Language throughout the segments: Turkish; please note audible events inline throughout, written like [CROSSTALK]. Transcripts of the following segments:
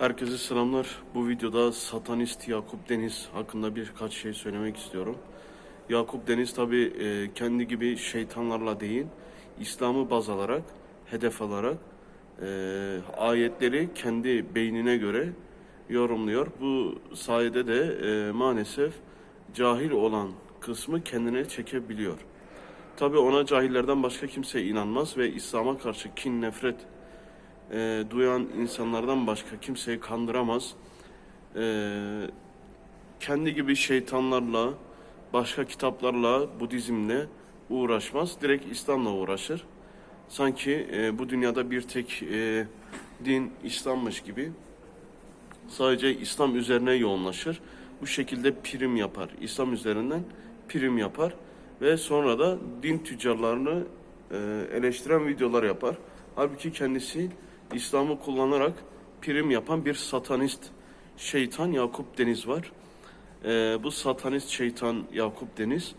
Herkese selamlar. Bu videoda satanist Yakup Deniz hakkında birkaç şey söylemek istiyorum. Yakup Deniz tabi kendi gibi şeytanlarla değil, İslam'ı baz alarak, hedef alarak e, ayetleri kendi beynine göre yorumluyor. Bu sayede de e, maalesef cahil olan kısmı kendine çekebiliyor. Tabi ona cahillerden başka kimse inanmaz ve İslam'a karşı kin, nefret e, duyan insanlardan başka kimseyi kandıramaz. E, kendi gibi şeytanlarla, başka kitaplarla, Budizmle uğraşmaz. Direkt İslam'la uğraşır. Sanki e, bu dünyada bir tek e, din İslam'mış gibi sadece İslam üzerine yoğunlaşır. Bu şekilde prim yapar. İslam üzerinden prim yapar ve sonra da din tüccarlarını e, eleştiren videolar yapar. Halbuki kendisi İslam'ı kullanarak prim yapan bir satanist şeytan Yakup Deniz var. E, bu satanist şeytan Yakup Deniz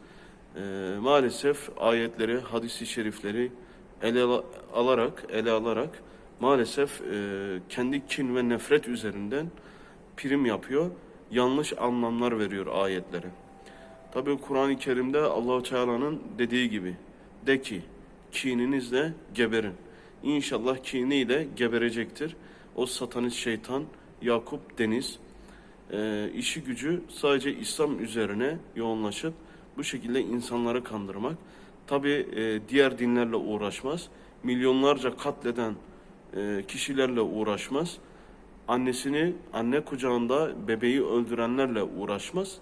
e, maalesef ayetleri, hadisi şerifleri ele ala- alarak, ele alarak maalesef e, kendi kin ve nefret üzerinden prim yapıyor. Yanlış anlamlar veriyor ayetlere. Tabi Kur'an-ı Kerim'de Allahu Teala'nın dediği gibi de ki kininizle geberin. İnşallah kiniyle geberecektir. O satanist şeytan Yakup Deniz e, işi gücü sadece İslam üzerine yoğunlaşıp bu şekilde insanları kandırmak. Tabi diğer dinlerle uğraşmaz. Milyonlarca katleden e, kişilerle uğraşmaz. Annesini anne kucağında bebeği öldürenlerle uğraşmaz.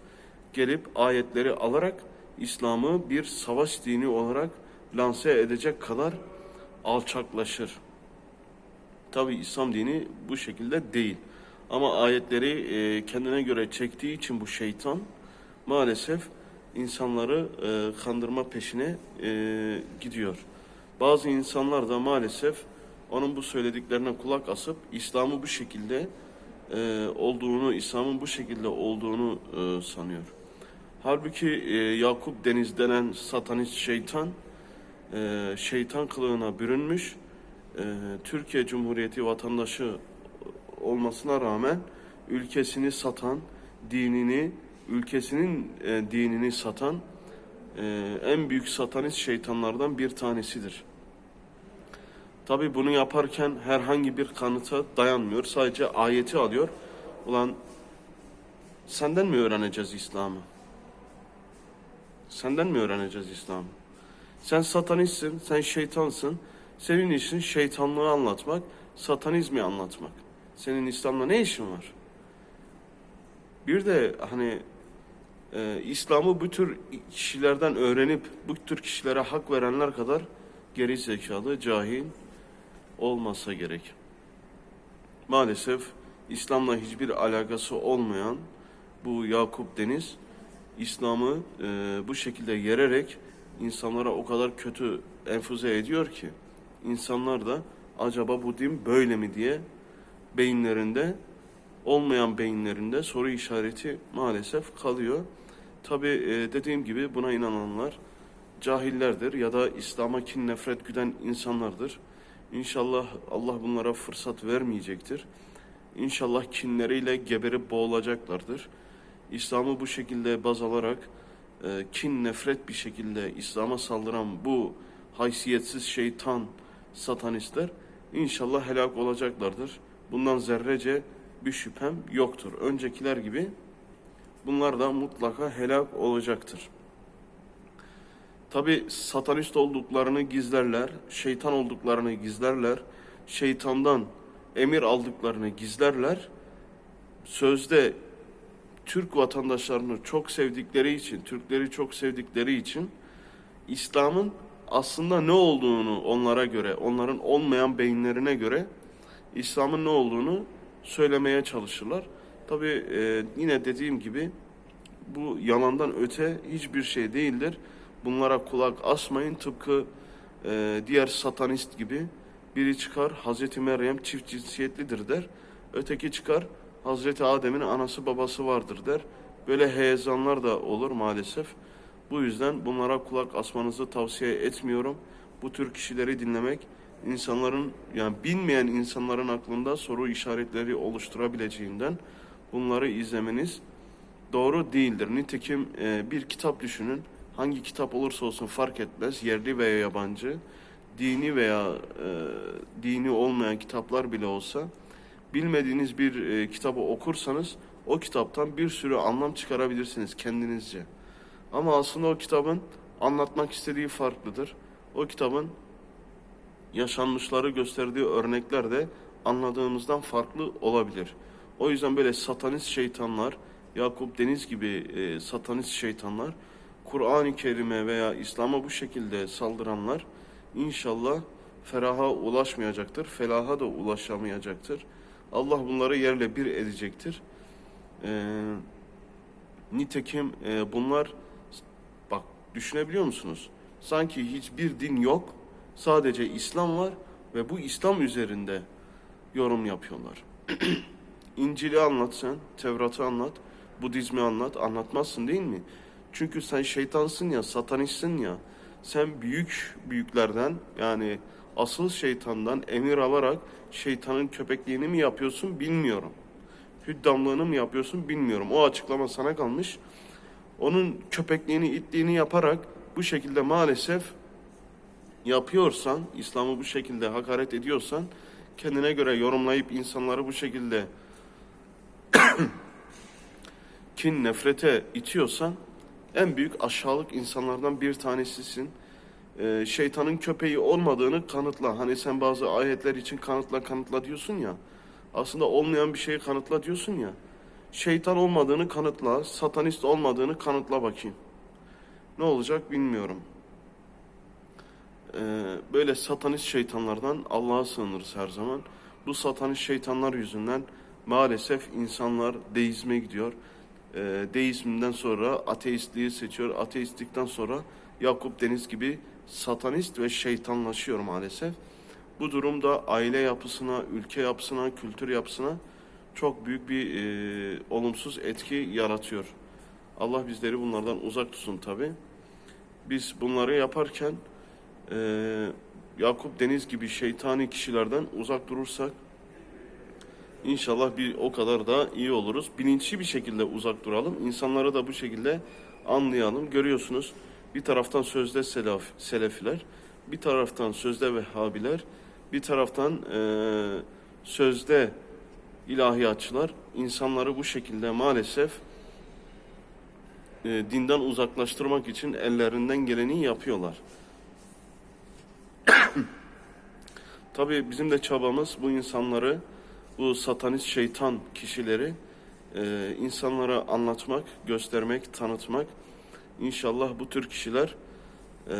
Gelip ayetleri alarak İslam'ı bir savaş dini olarak lanse edecek kadar alçaklaşır. Tabi İslam dini bu şekilde değil. Ama ayetleri e, kendine göre çektiği için bu şeytan maalesef insanları e, kandırma peşine e, gidiyor. Bazı insanlar da maalesef onun bu söylediklerine kulak asıp İslam'ı bu şekilde e, olduğunu, İslam'ın bu şekilde olduğunu e, sanıyor. Halbuki e, Yakup Deniz denen satanist şeytan e, şeytan kılığına bürünmüş e, Türkiye Cumhuriyeti vatandaşı olmasına rağmen ülkesini satan, dinini, ülkesinin e, dinini satan e, en büyük satanist şeytanlardan bir tanesidir. Tabi bunu yaparken herhangi bir kanıta dayanmıyor. Sadece ayeti alıyor. Ulan senden mi öğreneceğiz İslam'ı? Senden mi öğreneceğiz İslam'ı? Sen satanistsin, sen şeytansın. Senin işin şeytanlığı anlatmak, satanizmi anlatmak. Senin İslam'la ne işin var? Bir de hani e, İslam'ı bu tür kişilerden öğrenip bu tür kişilere hak verenler kadar geri zekalı, cahil olmasa gerek. Maalesef İslam'la hiçbir alakası olmayan bu Yakup Deniz İslam'ı e, bu şekilde yererek insanlara o kadar kötü enfüze ediyor ki insanlar da acaba bu din böyle mi diye beyinlerinde olmayan beyinlerinde soru işareti maalesef kalıyor. Tabi dediğim gibi buna inananlar cahillerdir ya da İslam'a kin nefret güden insanlardır. İnşallah Allah bunlara fırsat vermeyecektir. İnşallah kinleriyle geberip boğulacaklardır. İslam'ı bu şekilde baz alarak e, kin nefret bir şekilde İslam'a saldıran bu haysiyetsiz şeytan satanistler inşallah helak olacaklardır. Bundan zerrece bir şüphem yoktur. Öncekiler gibi bunlar da mutlaka helak olacaktır. Tabi satanist olduklarını gizlerler, şeytan olduklarını gizlerler, şeytandan emir aldıklarını gizlerler. Sözde Türk vatandaşlarını çok sevdikleri için, Türkleri çok sevdikleri için İslam'ın aslında ne olduğunu onlara göre, onların olmayan beyinlerine göre İslam'ın ne olduğunu söylemeye çalışırlar. Tabi e, yine dediğim gibi bu yalandan öte hiçbir şey değildir. Bunlara kulak asmayın. Tıpkı e, diğer satanist gibi biri çıkar Hazreti Meryem çift cinsiyetlidir der. Öteki çıkar Hazreti Adem'in anası babası vardır der. Böyle heyecanlar da olur maalesef. Bu yüzden bunlara kulak asmanızı tavsiye etmiyorum. Bu tür kişileri dinlemek insanların yani bilmeyen insanların aklında soru işaretleri oluşturabileceğinden bunları izlemeniz doğru değildir. Nitekim e, bir kitap düşünün. Hangi kitap olursa olsun fark etmez. Yerli veya yabancı. Dini veya e, dini olmayan kitaplar bile olsa bilmediğiniz bir e, kitabı okursanız o kitaptan bir sürü anlam çıkarabilirsiniz kendinizce. Ama aslında o kitabın anlatmak istediği farklıdır. O kitabın yaşanmışları gösterdiği örnekler de anladığımızdan farklı olabilir. O yüzden böyle satanist şeytanlar, Yakup Deniz gibi e, satanist şeytanlar, Kur'an-ı Kerim'e veya İslam'a bu şekilde saldıranlar inşallah feraha ulaşmayacaktır, felaha da ulaşamayacaktır. Allah bunları yerle bir edecektir. Ee, nitekim e, bunlar bak düşünebiliyor musunuz? Sanki hiçbir din yok, sadece İslam var ve bu İslam üzerinde yorum yapıyorlar. [CLEARS THROAT] İncil'i anlat sen, Tevrat'ı anlat, Budizmi anlat, anlatmazsın değil mi? Çünkü sen şeytansın ya, satanistsin ya. Sen büyük büyüklerden yani asıl şeytandan emir alarak şeytanın köpekliğini mi yapıyorsun bilmiyorum. Hüddamlığını mı yapıyorsun bilmiyorum. O açıklama sana kalmış. Onun köpekliğini, itliğini yaparak bu şekilde maalesef yapıyorsan, İslam'ı bu şekilde hakaret ediyorsan, kendine göre yorumlayıp insanları bu şekilde [CLEARS THROAT] kin, nefrete itiyorsan en büyük aşağılık insanlardan bir tanesisin. Ee, şeytanın köpeği olmadığını kanıtla. Hani sen bazı ayetler için kanıtla kanıtla diyorsun ya. Aslında olmayan bir şeyi kanıtla diyorsun ya. Şeytan olmadığını kanıtla, satanist olmadığını kanıtla bakayım. Ne olacak bilmiyorum. Ee, böyle satanist şeytanlardan Allah'a sığınırız her zaman. Bu satanist şeytanlar yüzünden maalesef insanlar deizme gidiyor. Ee, deizmden sonra ateistliği seçiyor. Ateistlikten sonra Yakup Deniz gibi satanist ve şeytanlaşıyor maalesef. Bu durumda aile yapısına, ülke yapısına, kültür yapısına çok büyük bir e, olumsuz etki yaratıyor. Allah bizleri bunlardan uzak tutsun tabi. Biz bunları yaparken e, Yakup Deniz gibi şeytani kişilerden uzak durursak İnşallah bir o kadar da iyi oluruz. Bilinçli bir şekilde uzak duralım. İnsanları da bu şekilde anlayalım. Görüyorsunuz bir taraftan sözde selaf, selefiler, bir taraftan sözde vehhabiler, bir taraftan eee, sözde ilahiyatçılar insanları bu şekilde maalesef eee, dinden uzaklaştırmak için ellerinden geleni yapıyorlar. [COUGHS] Tabii bizim de çabamız bu insanları, bu satanist şeytan kişileri e, insanlara anlatmak, göstermek, tanıtmak. İnşallah bu tür kişiler e,